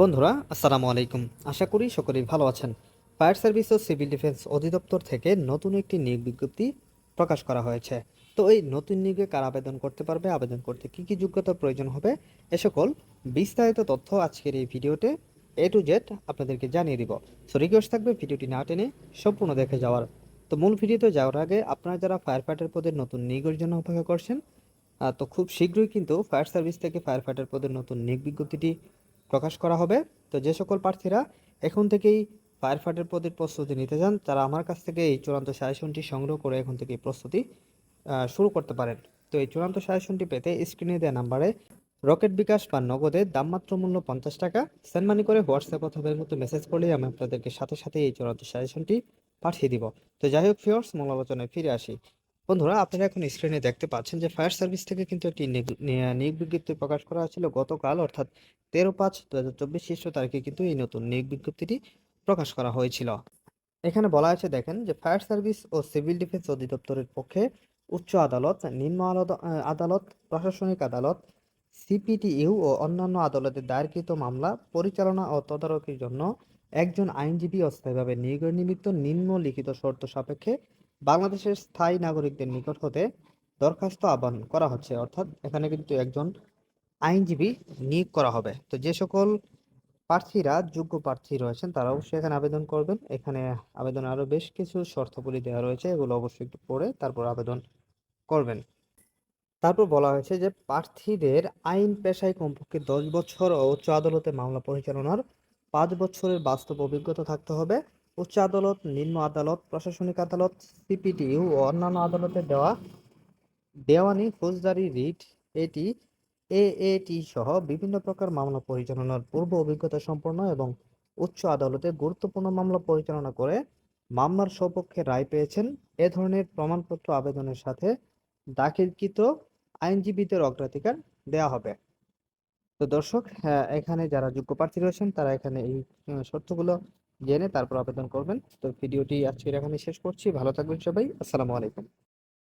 বন্ধুরা, আসসালামু আলাইকুম। আশা করি সকলেই ভালো আছেন। ফায়ার সার্ভিস ও সিভিল ডিফেন্স অধিদপ্তর থেকে নতুন একটি নিয়োগ বিজ্ঞপ্তি প্রকাশ করা হয়েছে। তো এই নতুন নিয়োগে কার আবেদন করতে পারবে, আবেদন করতে কি কি যোগ্যতার প্রয়োজন হবে, এ সকল বিস্তারিত তথ্য আজকের এই ভিডিওতে এ টু জেড আপনাদেরকে জানিয়ে দিব। সো রিকোয়েস্ট থাকবে ভিডিওটি না টেনে সম্পূর্ণ দেখে যাওয়ার। তো মূল ভিডিওতে যাওয়ার আগে আপনারা যারা ফায়ার ফাইটার পদের নতুন নিয়োগের জন্য অপেক্ষা করছেন তো খুব শীঘ্রই কিন্তু ফায়ার সার্ভিস থেকে ফায়ার ফাইটার পদের নতুন নিয়োগ বিজ্ঞপ্তিটি প্রকাশ করা হবে। তো যে সকল প্রার্থীরা এখন থেকেই ফায়ার ফাইটার পদের প্রস্তুতি নিতে চান, তারা আমার কাছ থেকে এই চূড়ান্ত সাজেশনটি সংগ্রহ করে এখন থেকে প্রস্তুতি শুরু করতে পারেন। তো এই চূড়ান্ত সাজেশনটি পেতে স্ক্রিনে দেওয়া নাম্বারে রকেট বিকাশ বা নগদে দামমাত্র মূল্য পঞ্চাশ টাকা, সেন্ড মানি করে হোয়াটসঅ্যাপ অথবা মতো মেসেজ করলেই আমি আপনাদেরকে সাথে সাথে এই চূড়ান্ত সাজেশনটি পাঠিয়ে দিব। তো যাই হোক ফিওর্স মূল আলোচনায় ফিরে আসি। বন্ধুরা, আপনারা এখন স্ক্রিনে দেখতে পাচ্ছেন যে ফায়ার সার্ভিস থেকে কিন্তু একটি নিয়োগ- বিজ্ঞপ্তি প্রকাশ করা হয়েছিল। গতকাল অর্থাৎ তেরো পাঁচ দু হাজার চব্বিশ শীর্ষ তারিখে কিন্তু এই নতুন নিয়োগ বিজ্ঞপ্তিটি প্রকাশ করা হয়েছিল। এখানে বলা হয়েছে, দেখেন যে ফায়ার সার্ভিস ও সিভিল ডিফেন্স অধিদপ্তরের পক্ষে উচ্চ আদালত, নিম্ন আদালত, প্রশাসনিক আদালত সিপিটিইউ ও অন্যান্য আদালতে দায়েরকৃত মামলা পরিচালনা ও তদারকির জন্য একজন আইনজীবী অস্থায়ীভাবে নিয়োগের নিমিত্ত নিম্ন লিখিত শর্ত সাপেক্ষে বাংলাদেশের স্থায়ী নাগরিকদের নিকট হতে দরখাস্ত আহ্বান করা হচ্ছে। অর্থাৎ এখানে কিন্তু একজন আইনজীবী নিয়োগ করা হবে। তো যে সকল প্রার্থীরা যোগ্য প্রার্থী রয়েছেন, তারা অবশ্যই এখানে আবেদন করবেন। এখানে আবেদন আরও বেশ কিছু শর্তাবলী দেওয়া রয়েছে, এগুলো অবশ্যই একটু পড়ে তারপর আবেদন করবেন। তারপর বলা হয়েছে যে প্রার্থীদের আইন পেশায় কমপক্ষে দশ বছর ও উচ্চ আদালতে মামলা পরিচালনার পাঁচ বছরের বাস্তব অভিজ্ঞতা থাকতে হবে। উচ্চ আদালত, নিম্ন আদালত, প্রশাসনিক আদালত সিপিটিইউ ও অন্যান্য আদালতে দেওয়া দেওয়ানি, ফৌজদারি, রিট, এটি এএটি সহ বিভিন্ন প্রকার মামলা পরিচালনার পূর্ব অভিজ্ঞতা সম্পন্ন এবং উচ্চ আদালতে গুরুত্বপূর্ণ মামলা পরিচালনা করে মামলার সপক্ষে রায় পেয়েছেন। এ ধরনের প্রমাণপত্র আবেদনের সাথে দাখিলকৃত আইনজীবীদের অগ্রাধিকার দেওয়া হবে। তো দর্শক এখানে যারা যোগ্য প্রার্থী রয়েছেন, তারা এখানে এই শর্তগুলো জেনে তারপর আবেদন করবেন। তো ভিডিওটি আজকের এখানে শেষ করছি। ভালো থাকবেন সবাই। আসসালামু আলাইকুম।